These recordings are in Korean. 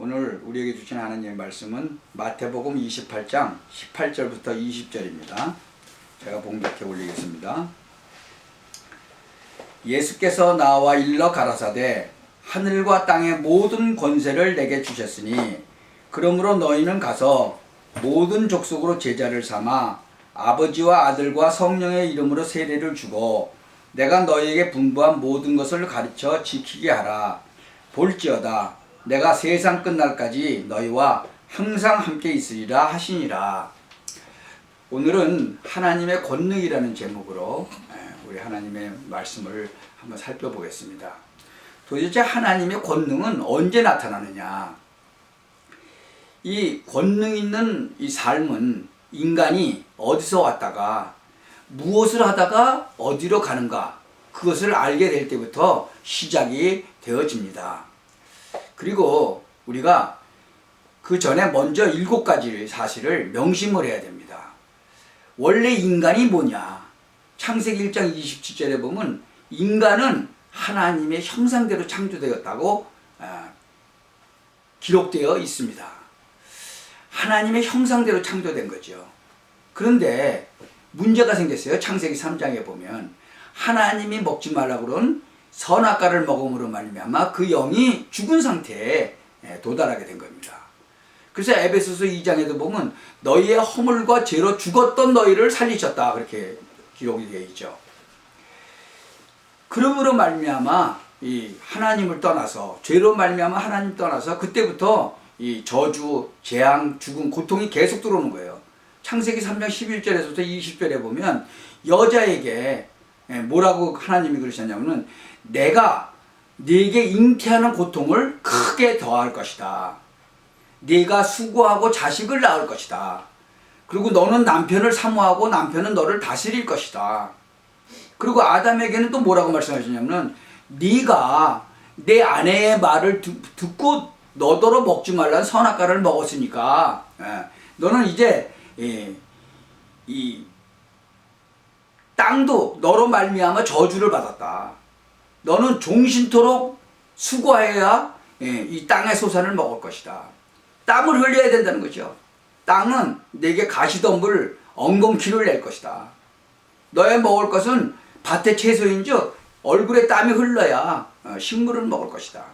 오늘 우리에게 주신 하나님의 말씀은 마태복음 28장 18절부터 20절입니다. 제가 봉독해 올리겠습니다. 예수께서 나와 일러 가라사대 하늘과 땅의 모든 권세를 내게 주셨으니 그러므로 너희는 가서 모든 족속으로 제자를 삼아 아버지와 아들과 성령의 이름으로 세례를 주고 내가 너희에게 분부한 모든 것을 가르쳐 지키게 하라 볼지어다 내가 세상 끝날까지 너희와 항상 함께 있으리라 하시니라 오늘은 하나님의 권능이라는 제목으로 에, 우리 하나님의 말씀을 한번 살펴보겠습니다. 도대체 하나님의 권능은 언제 나타나느냐? 이 권능 있는 이 삶은 인간이 어디서 왔다가 무엇을 하다가 어디로 가는가 그것을 알게 될 때부터 시작이 되어집니다. 그리고 우리가 그 전에 먼저 일곱 가지 사실을 명심을 해야 됩니다. 원래 인간이 뭐냐? 창세기 1장 27절에 보면 인간은 하나님의 형상대로 창조되었다고 아, 기록되어 있습니다. 하나님의 형상대로 창조된 거죠. 그런데 문제가 생겼어요. 창세기 3장에 보면 하나님이 먹지 말라고 그런 선악과를 먹음으로 말미암아 그 영이 죽은 상태에 예, 도달하게 된 겁니다. 그래서 에베소서 2장에도 보면 너희의 허물과 죄로 죽었던 너희를 살리셨다 그렇게 기록이 되어 있죠. 그러므로 말미암아 이 하나님을 떠나서 죄로 말미암아 하나님 떠나서 그때부터 이 저주, 재앙, 죽음, 고통이 계속 들어오는 거예요. 창세기 3장 11절에서부터 20절에 보면 여자에게 예, 뭐라고 하나님이 그러셨냐면은 내가 네게 잉태하는 고통을 크게 더할 것이다. 네가 수고하고 자식을 낳을 것이다. 그리고 너는 남편을 사모하고 남편은 너를 다스릴 것이다. 그리고 아담에게는 또 뭐라고 말씀하시냐면 네가 내 아내의 말을 듣- 듣고 너더러 먹지 말라는 선악과를 먹었으니까 예, 너는 이제 예, 이 땅도 너로 말미암아 저주를 받았다. 너는 종신토록 수고해야 예, 이 땅의 소산을 먹을 것이다. 땀을 흘려야 된다는 거죠. 땅은 내게 가시덤불 엉겅퀴를 낼 것이다. 너의 먹을 것은 밭의 채소인즉 얼굴에 땀이 흘러야 어, 식물을 먹을 것이다.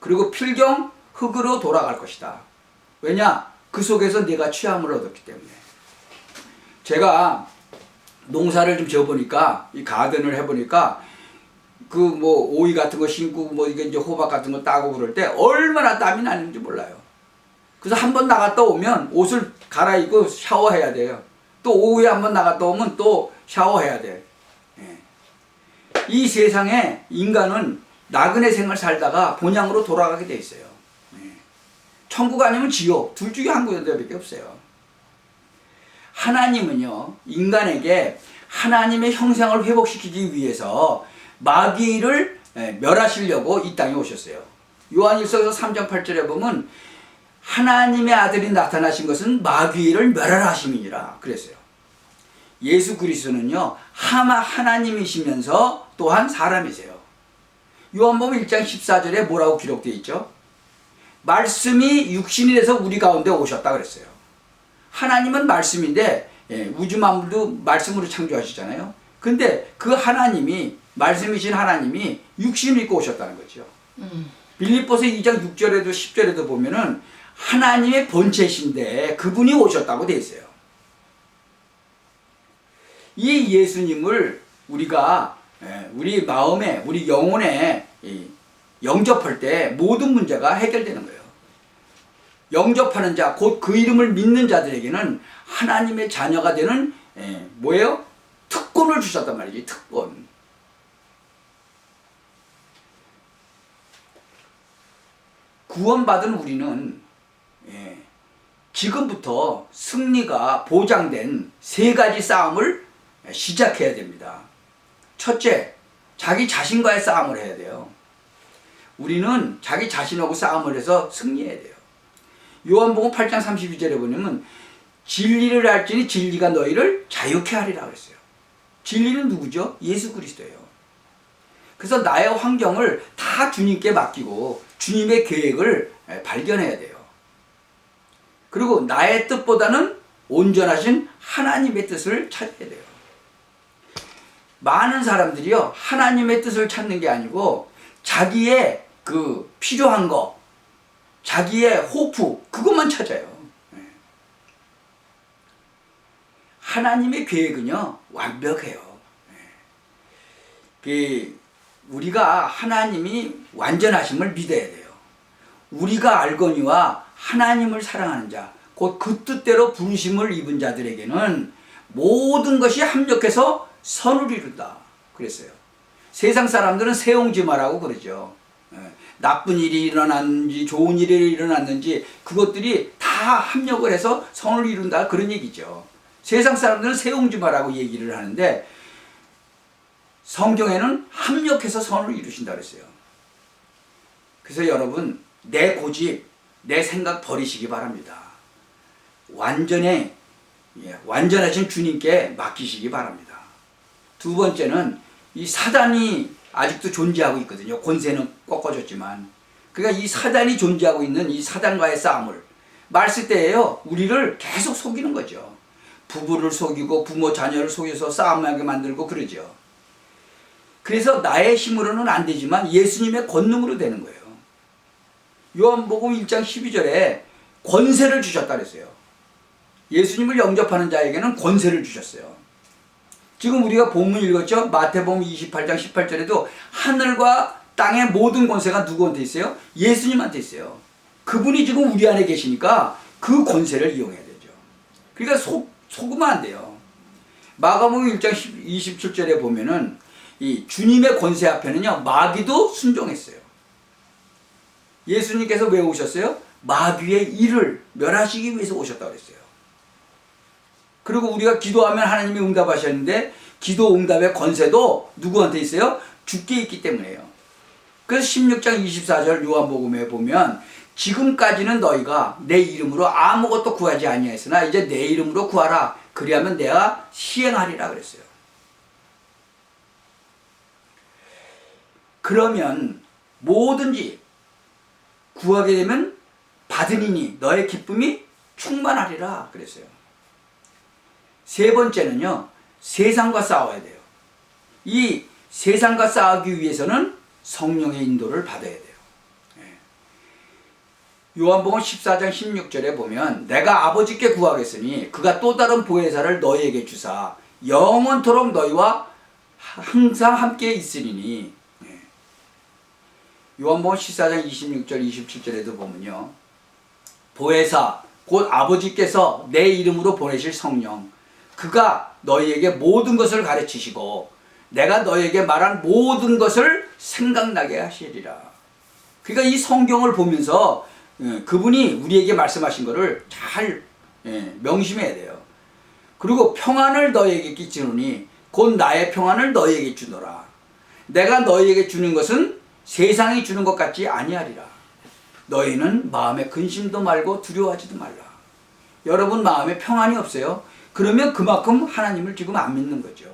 그리고 필경 흙으로 돌아갈 것이다. 왜냐? 그 속에서 네가 취함을 얻었기 때문에. 제가 농사를 좀 지어보니까 이 가든을 해보니까 그 뭐 오이 같은 거 심고 뭐 이게 이제 호박 같은 거 따고 그럴 때 얼마나 땀이 나는지 몰라요. 그래서 한 번 나갔다 오면 옷을 갈아입고 샤워해야 돼요. 또 오후에 한 번 나갔다 오면 또 샤워해야 돼. 예. 이 세상에 인간은 나그네 생을 살다가 본향으로 돌아가게 돼 있어요. 예. 천국 아니면 지옥 둘 중에 한 군데밖에 없어요. 하나님은요 인간에게 하나님의 형상을 회복시키기 위해서 마귀를 예, 멸하시려고 이 땅에 오셨어요. 요한일서에서 3장 8절에 보면 하나님의 아들이 나타나신 것은 마귀를 멸하라 하심이니라 그랬어요. 예수 그리스도는요 하마 하나님이시면서 또한 사람이세요. 요한복음 1장 14절에 뭐라고 기록되어 있죠? 말씀이 육신이 돼서 우리 가운데 오셨다 그랬어요. 하나님은 말씀인데 예, 우주 만물도 말씀으로 창조하시잖아요. 근데 그 하나님이 말씀이신 하나님이 육신을 입고 오셨다는 거죠. 빌립보서 2장 6절에도 10절에도 보면은 하나님의 본체신데 그분이 오셨다고 돼 있어요. 이 예수님을 우리가 예, 우리 마음에 우리 영혼에 이, 영접할 때 모든 문제가 해결되는 거예요. 영접하는 자, 곧 그 이름을 믿는 자들에게는 하나님의 자녀가 되는 예, 뭐예요? 특권을 주셨단 말이지, 특권. 구원받은 우리는 예, 지금부터 승리가 보장된 세 가지 싸움을 시작해야 됩니다. 첫째, 자기 자신과의 싸움을 해야 돼요. 우리는 자기 자신하고 싸움을 해서 승리해야 돼요. 요한복음 8장 32절에 보면 진리를 알지니 진리가 너희를 자유케 하리라 그랬어요. 진리는 누구죠? 예수 그리스도예요. 그래서 나의 환경을 다 주님께 맡기고 주님의 계획을 예, 발견해야 돼요. 그리고 나의 뜻보다는 온전하신 하나님의 뜻을 찾아야 돼요. 많은 사람들이요, 하나님의 뜻을 찾는 게 아니고 자기의 그 필요한 거, 자기의 호프, 그것만 찾아요. 예. 하나님의 계획은요, 완벽해요. 예. 그 우리가 하나님이 완전하심을 믿어야 돼요. 우리가 알거니와 하나님을 사랑하는 자, 곧 그 뜻대로 부르심을 입은 자들에게는 모든 것이 합력해서 선을 이룬다. 그랬어요. 세상 사람들은 세옹지마라고 그러죠. 예. 나쁜 일이 일어났는지 좋은 일이 일어났는지 그것들이 다 합력을 해서 선을 이룬다 그런 얘기죠. 세상 사람들은 세옹지마라고 얘기를 하는데 성경에는 합력해서 선을 이루신다 그랬어요. 그래서 여러분 내 고집, 내 생각 버리시기 바랍니다. 완전히 예, 완전하신 주님께 맡기시기 바랍니다. 두 번째는 이 사단이 아직도 존재하고 있거든요. 권세는 꺾어졌지만. 그러니까 이 사단이 존재하고 있는 이 사단과의 싸움을 말쓸 때에요. 우리를 계속 속이는 거죠. 부부를 속이고 부모 자녀를 속여서 싸움하게 만들고 그러죠. 그래서 나의 힘으로는 안 되지만 예수님의 권능으로 되는 거예요. 요한복음 1장 12절에 권세를 주셨다 그랬어요. 예수님을 영접하는 자에게는 권세를 주셨어요. 지금 우리가 본문 읽었죠? 마태복음 28장 18절에도 하늘과 땅의 모든 권세가 누구한테 있어요? 예수님한테 있어요. 그분이 지금 우리 안에 계시니까 그 권세를 이용해야 되죠. 그러니까 속, 속으면 안 돼요. 마가복음 1장 27절에 보면은 이 주님의 권세 앞에는요, 마귀도 순종했어요. 예수님께서 왜 오셨어요? 마귀의 일을 멸하시기 위해서 오셨다고 그랬어요. 그리고 우리가 기도하면 하나님이 응답하셨는데 기도 응답의 권세도 누구한테 있어요? 주께 있기 때문에요. 그래서 16장 24절 요한복음에 보면 지금까지는 너희가 내 이름으로 아무것도 구하지 아니하였으나 이제 내 이름으로 구하라. 그리하면 내가 시행하리라 그랬어요. 그러면 뭐든지 구하게 되면 받으리니 너의 기쁨이 충만하리라 그랬어요. 세 번째는요, 세상과 싸워야 돼요. 이 세상과 싸우기 위해서는 성령의 인도를 받아야 돼요. 예. 요한복음 14장 16절에 보면 내가 아버지께 구하겠으니 그가 또 다른 보혜사를 너희에게 주사 영원토록 너희와 항상 함께 있으리니 예. 요한복음 14장 26절 27절에도 보면요. 보혜사 곧 아버지께서 내 이름으로 보내실 성령 그가 너희에게 모든 것을 가르치시고 내가 너희에게 말한 모든 것을 생각나게 하시리라. 그러니까 이 성경을 보면서 예, 그분이 우리에게 말씀하신 것을 잘 예, 명심해야 돼요. 그리고 평안을 너희에게 끼치노니 곧 나의 평안을 너희에게 주노라. 내가 너희에게 주는 것은 세상이 주는 것 같지 아니하리라. 너희는 마음에 근심도 말고 두려워하지도 말라. 여러분 마음에 평안이 없어요? 그러면 그만큼 하나님을 지금 안 믿는 거죠.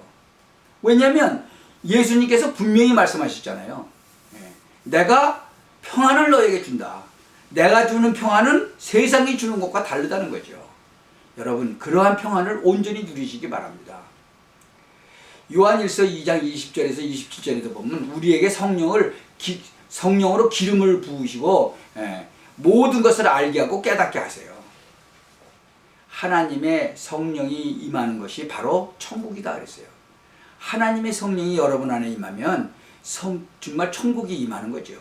왜냐하면 예수님께서 분명히 말씀하셨잖아요. 예. 내가 평안을 너에게 준다. 내가 주는 평안은 세상이 주는 것과 다르다는 거죠. 여러분 그러한 평안을 온전히 누리시기 바랍니다. 요한일서 2장 20절에서 27절에도 보면 우리에게 성령을 기, 성령으로 기름을 부으시고 예, 모든 것을 알게 하고 깨닫게 하세요. 하나님의 성령이 임하는 것이 바로 천국이다 그랬어요. 하나님의 성령이 여러분 안에 임하면 성, 정말 천국이 임하는 거죠.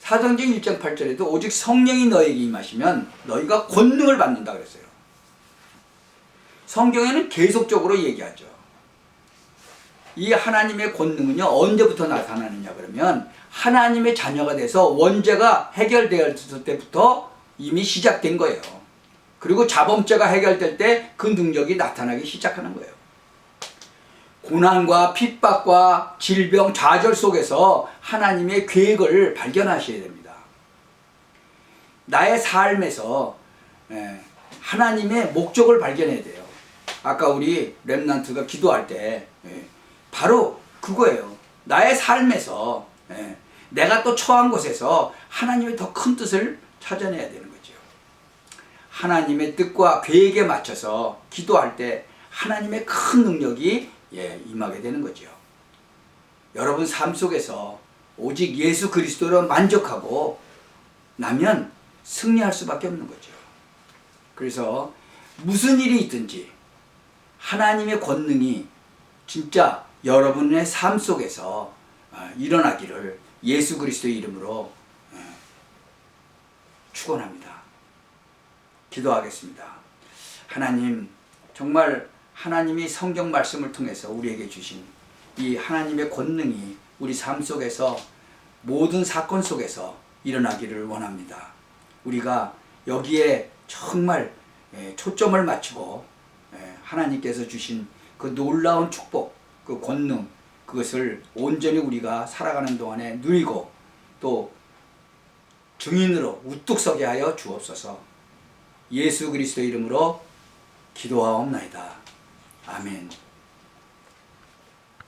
사도행전 1장 8절에도 오직 성령이 너에게 임하시면 너희가 권능을 받는다 그랬어요. 성경에는 계속적으로 얘기하죠. 이 하나님의 권능은요 언제부터 나타나느냐 그러면 하나님의 자녀가 돼서 원죄가 해결되었을 때부터 이미 시작된 거예요. 그리고 자범죄가 해결될 때 그 능력이 나타나기 시작하는 거예요. 고난과 핍박과 질병, 좌절 속에서 하나님의 계획을 발견하셔야 됩니다. 나의 삶에서 예, 하나님의 목적을 발견해야 돼요. 아까 우리 랩난트가 기도할 때 예, 바로 그거예요. 나의 삶에서 예, 내가 또 처한 곳에서 하나님의 더 큰 뜻을 찾아내야 되는 거죠. 하나님의 뜻과 계획에 맞춰서 기도할 때 하나님의 큰 능력이 예, 임하게 되는 거죠. 여러분 삶 속에서 오직 예수 그리스도로 만족하고 나면 승리할 수밖에 없는 거죠. 그래서 무슨 일이 있든지 하나님의 권능이 진짜 여러분의 삶 속에서 어, 일어나기를 예수 그리스도의 이름으로 어, 축원합니다. 기도하겠습니다. 하나님 정말 하나님이 성경 말씀을 통해서 우리에게 주신 이 하나님의 권능이 우리 삶 속에서 모든 사건 속에서 일어나기를 원합니다. 우리가 여기에 정말 예, 초점을 맞추고 예, 하나님께서 주신 그 놀라운 축복, 그 권능 그것을 온전히 우리가 살아가는 동안에 누리고 또 증인으로 우뚝 서게 하여 주옵소서. 예수 그리스도 이름으로 기도하옵나이다. 아멘.